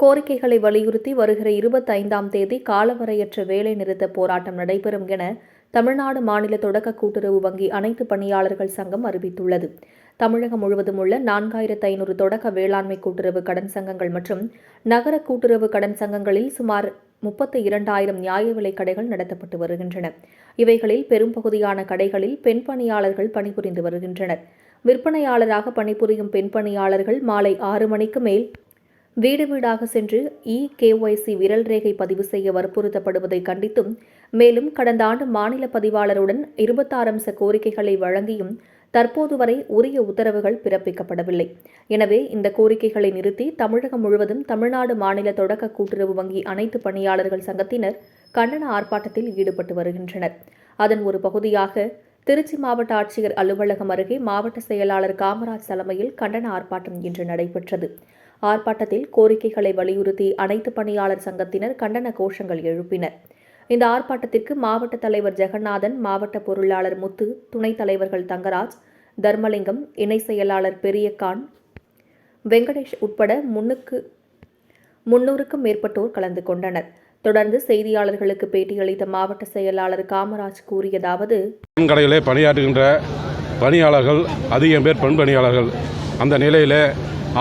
கோரிக்கைகளை வலியுறுத்தி வருகிற இருபத்தைந்தாம் தேதி காலவரையற்ற வேலை நிறுத்த போராட்டம் நடைபெறும் என தமிழ்நாடு மாநில தொடக்க கூட்டுறவு வங்கி அனைத்து பணியாளர்கள் சங்கம் அறிவித்துள்ளது. தமிழகம் முழுவதும் உள்ள நான்காயிரத்து ஐநூறு தொடக்க வேளாண்மை கூட்டுறவு கடன் சங்கங்கள் மற்றும் நகர கூட்டுறவு கடன் சங்கங்களில் சுமார் முப்பத்தி இரண்டாயிரம் நியாய விலை கடைகள் நடத்தப்பட்டு வருகின்றன. இவைகளில் பெரும்பகுதியான கடைகளில் பெண் பணியாளர்கள் பணிபுரிந்து வருகின்றனர். விற்பனையாளராக பணிபுரியும் பெண் பணியாளர்கள் மாலை ஆறு மணிக்கு மேல் வீடு வீடாக சென்று இ கேஒய்சி விரல் ரேகை பதிவு செய்ய வற்புறுத்தப்படுவதை கண்டித்தும் மேலும் கடந்த ஆண்டு மாநில பதிவாளருடன் இருபத்தாறு அம்ச கோரிக்கைகளை வழங்கியும் தற்போது வரை உரிய உத்தரவுகள் பிறப்பிக்கப்படவில்லை. எனவே இந்த கோரிக்கைகளை நிறுத்தி தமிழகம் முழுவதும் தமிழ்நாடு மாநில தொடக்க கூட்டுறவு வங்கி அனைத்து பணியாளர்கள் சங்கத்தினர் கண்டன ஆர்ப்பாட்டத்தில் ஈடுபட்டு வருகின்றனர். அதன் ஒரு பகுதியாக திருச்சி மாவட்ட ஆட்சியர் அலுவலகம் அருகே மாவட்ட செயலாளர் காமராஜ் தலைமையில் கண்டன ஆர்ப்பாட்டம் இன்று நடைபெற்றது. ஆர்ப்பாட்டத்தில் கோரிக்கைகளை வலியுறுத்தி அனைத்து பணியாளர் சங்கத்தினர் கண்டன கோஷங்கள் எழுப்பினர். இந்த ஆர்ப்பாட்டத்திற்கு மாவட்ட தலைவர் ஜெகநாதன் மாவட்ட பொருளாளர் முத்து துணைத் தலைவர்கள் தங்கராஜ் தர்மலிங்கம் இணை செயலாளர் பெரியகான் வெங்கடேஷ் உட்பட முன்னுக்கு முன்னூறுக்கும் மேற்பட்டோர் கலந்து கொண்டனர். தொடர்ந்து செய்தியாளர்களுக்கு பேட்டியளித்த மாவட்ட செயலாளர் காமராஜ் கூறியதாவது கடையிலே பணியாற்றுகின்ற பணியாளர்கள் அதிகம் பேர் பெண் பணியாளர்கள். அந்த நிலையில்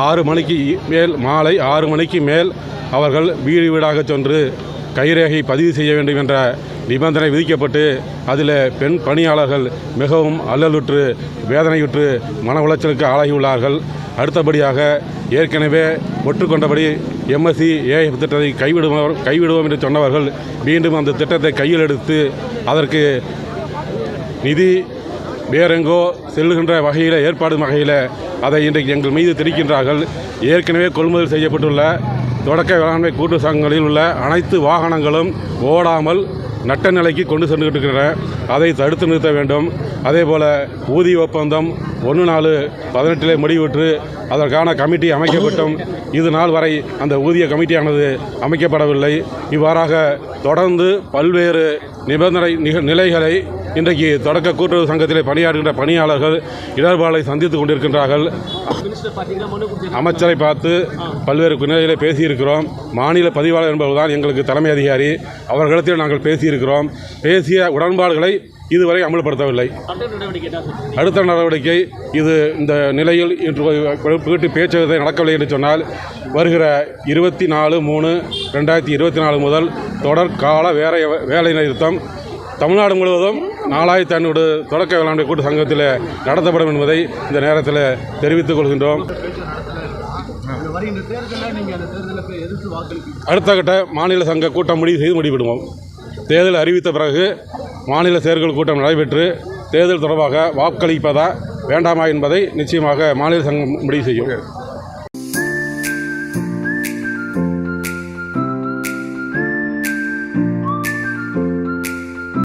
ஆறு மணிக்கு மேல் மாலை ஆறு மணிக்கு மேல் அவர்கள் வீடு வீடாக சென்று கைரேகை பதிவு செய்ய வேண்டும் என்ற நிபந்தனை விதிக்கப்பட்டு அதில் பெண் பணியாளர்கள் மிகவும் அல்லலுற்று வேதனையுற்று மன உளைச்சலுக்கு ஆளாகியுள்ளார்கள். அடுத்தபடியாக ஏற்கனவே ஒற்றுக்கொண்டபடி எம்எஸ்சி ஏஎஃப் திட்டத்தை கைவிடுவோம் கைவிடுவோம் என்று சொன்னவர்கள் மீண்டும் அந்த திட்டத்தை கையில் எடுத்து அதற்கு நிதி வேறெங்கோ செல்லுகின்ற வகையில் ஏற்பாடு வகையில் அதை இன்றைக்கு எங்கள் மீது திரிக்கின்றார்கள் ஏற்கனவே கொள்முதல் செய்யப்பட்டுள்ள தொடக்க வேளாண்மை கூட்டு சங்கங்களில் உள்ள அனைத்து வாகனங்களும் ஓடாமல் நட்ட நிலைக்கு கொண்டு சென்றுகிட்டு இருக்கிற அதை தடுத்து நிறுத்த வேண்டும். அதே போல் ஊதிய ஒப்பந்தம் ஒன்று நாலு பதினெட்டிலே முடிவுற்று அதற்கான கமிட்டி அமைக்கப்பட்டும். இது நாள் வரை அந்த ஊதிய கமிட்டியானது அமைக்கப்படவில்லை. இவ்வாறாக தொடர்ந்து பல்வேறு நிபந்தனை நிலைகளை இன்றைக்கு தொடக்க கூட்டுறவு சங்கத்திலே பணியாற்றுகின்ற பணியாளர்கள் இடர்பாலை சந்தித்துக் கொண்டிருக்கின்றார்கள். அமைச்சரை பார்த்து பல்வேறு நிலையிலே பேசியிருக்கிறோம். மாநில பதிவாளர் என்பவர்தான் எங்களுக்கு தலைமை அதிகாரி. அவர்களிடத்தில் நாங்கள் பேசியிருக்கிறோம். பேசிய உடன்பாடுகளை இதுவரை அமல்படுத்தவில்லை. அடுத்த நடவடிக்கை இது இந்த நிலையில் இன்று பேச்சு பேச்சுவார்த்தை நடக்கவில்லை என்று சொன்னால் வருகிற இருபத்தி நாலு மூணு ரெண்டாயிரத்தி இருபத்தி நாலு முதல் தொடர் கால வேலை வேலை நிறுத்தம் தமிழ்நாடு முழுவதும் நாலாயிரத்தி ஐநூறு தொடக்க வேளாண்மை கூட்டு சங்கத்தில் நடத்தப்படும் என்பதை இந்த நேரத்தில் தெரிவித்துக் கொள்கின்றோம். அடுத்த கட்ட மாநில சங்க கூட்டம் முடிவு செய்து முடிவிடுவோம் தேர்தல் அறிவித்த பிறகு மாநில செயற்குழு கூட்டம் நடைபெற்று தேர்தல் தொடர்பாக வாக்களிப்பதா வேண்டாமா என்பதை நிச்சயமாக மாநில சங்கம் முடிவு செய்யும்.